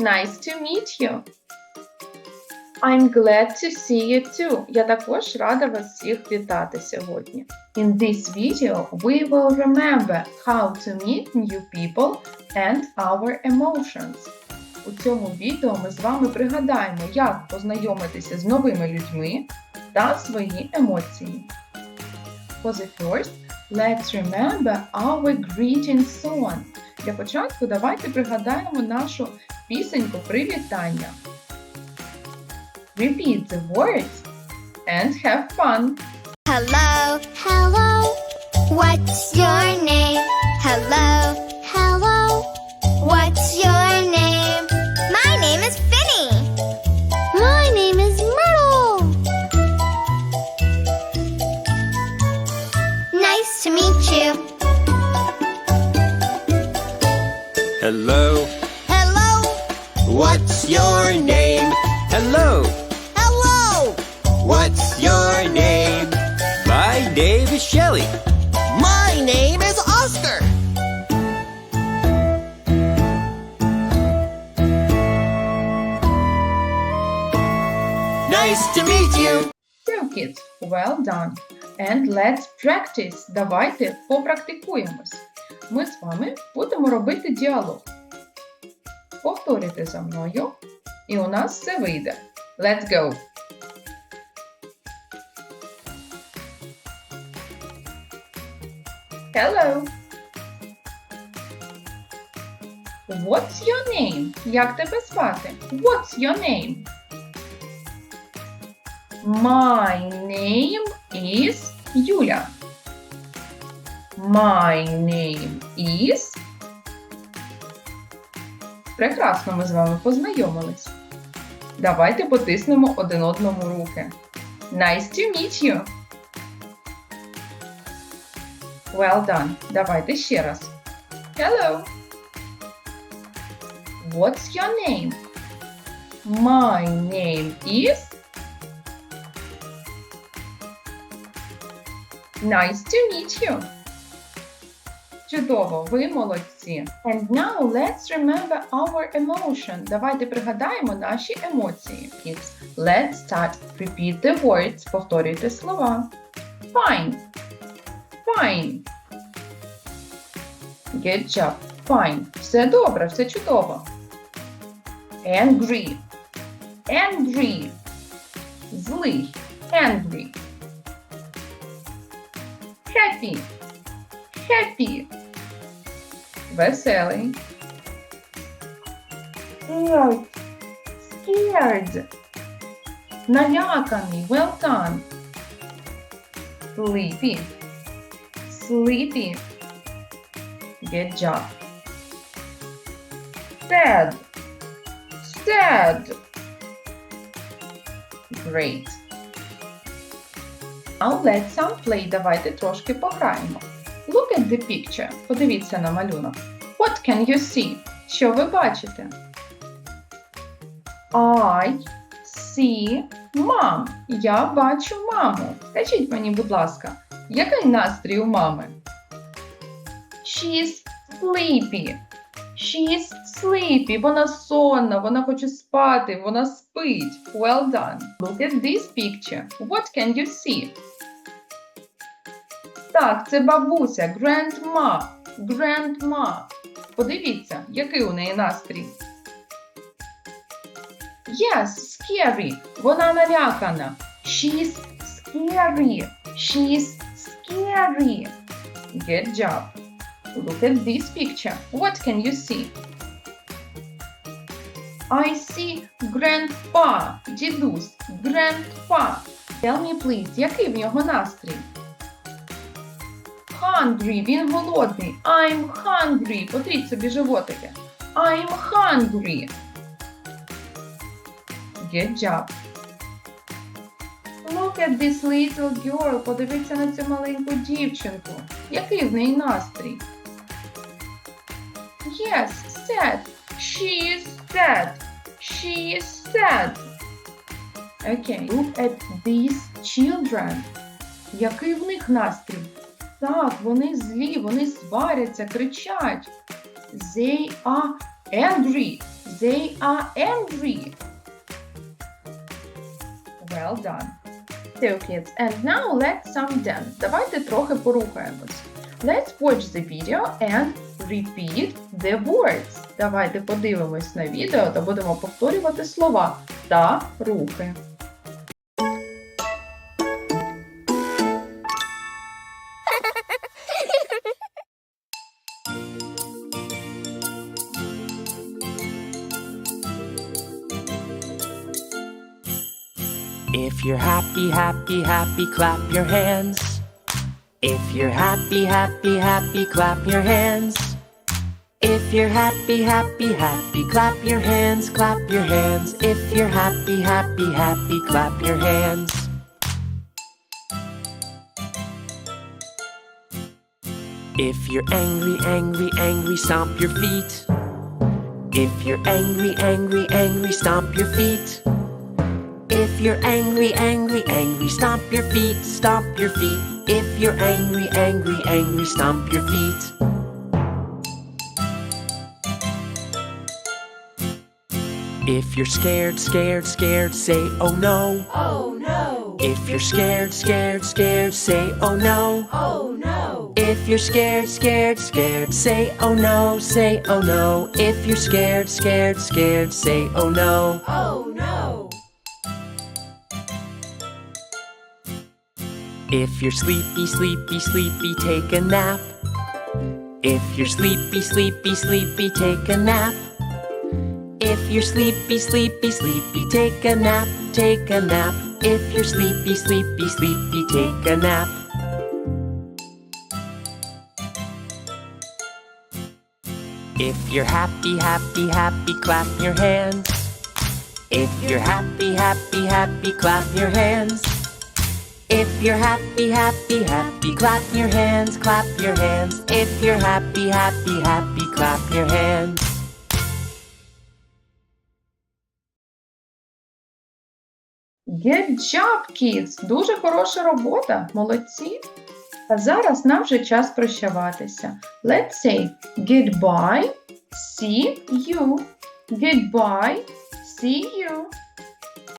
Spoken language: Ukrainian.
Nice to meet you. I'm glad to see you too. Я також рада вас всіх вітати сьогодні. In this video, we will remember how to meet new people and our emotions. У цьому відео ми з вами пригадаємо, як познайомитися з новими людьми та свої емоції. For the first, let's remember our greeting song. Для початку давайте пригадаємо нашу пісеньку привітання. Repeat the words and have fun. Hello, hello. What's your name? Hello, Hello, what's your name? Hello, hello. what's your name? My name is Shelly. My name is Oscar. Nice to meet you. So kids, well done. And let's practice. Давайте попрактикуємось. Ми з вами будемо робити діалог. Повторюйте за мною, і у нас все вийде. Let's go! Hello! What's your name? Як тебе звати? What's your name? My name is Юля. My name is. Прекрасно ми з вами познайомились. Давайте потиснемо один одному руки. Nice to meet you. Well done. Давайте ще раз. Hello. What's your name? My name is. Nice to meet you. Чудово, ви молодці. And now let's remember our emotion. Давайте пригадаємо наші емоції. Kids, let's start. Repeat the words. Повторюйте слова. Fine. Fine. Good job. Fine. Все добре, все чудово. Angry. Angry. Злий. Angry. Happy. Happy. Веселий. Scared. Scared. Наляканий. Well done. Sleepy. Sleepy. Good job. Sad. Sad. Great. Now let's some play. Давайте трошки пограємо. Look at the picture. Подивіться на малюнок. What can you see? Що ви бачите? I see mom. Я бачу маму. Скажіть мені, будь ласка, який настрій у мами? She's sleepy. She's sleepy. Вона сонна, вона хоче спати, вона спить. Well done. Look at this picture. What can you see? Так, це бабуся, grandma, grandma. Подивіться, який у неї настрій. Yes, scary. Вона налякана. She's scary. She's scary. Good job. Look at this picture. What can you see? I see grandpa. Дідусь. Grandpa. Tell me, please, який в нього настрій? Hungry, він голодний. I'm hungry. Потріть собі животики. I'm hungry. Good job. Look at this little girl. Подивіться на цю маленьку дівчинку. Який в неї настрій? Yes, sad. She is sad. She is sad. Okay, look at these children. Який в них настрій? Так, вони злі, вони сваряться, кричать. They are angry. They are angry. Well done. So, kids, and now let's some dance. Давайте трохи порухаємось. Let's watch the video and repeat the words. Давайте подивимось на відео та будемо повторювати слова та рухи. If you're happy, happy, happy, clap your hands. If you're happy, happy, happy, clap your hands. If you're happy, happy, happy, clap your hands, clap your hands. If you're happy, happy, happy, clap your hands. If you're angry, angry, angry, stomp your feet. If you're angry, angry, angry, stomp your feet. If you're angry, angry, angry, stomp your feet, stomp your feet. If you're angry, angry, angry, stomp your feet. If you're scared, scared, scared, say oh no. Oh no! If you're scared, scared, scared, say oh no. Oh no! If you're scared, scared, scared, say oh no, say oh no. If you're scared, scared, scared, say oh no. Oh no! If you're sleepy, sleepy, sleepy, take a nap. If you're sleepy, sleepy, sleepy, take a nap. If you're sleepy, sleepy, sleepy, take a nap, take a nap. If you're sleepy, sleepy, sleepy, take a nap. If you're happy, happy, happy, clap your hands. If you're happy, happy, happy, clap your hands. If you're happy, happy, happy, clap your hands, clap your hands. If you're happy, happy, happy, clap your hands. Good job, kids! Дуже хороша робота, молодці! А зараз нам вже час прощаватися. Let's say goodbye, see you. Goodbye, see you.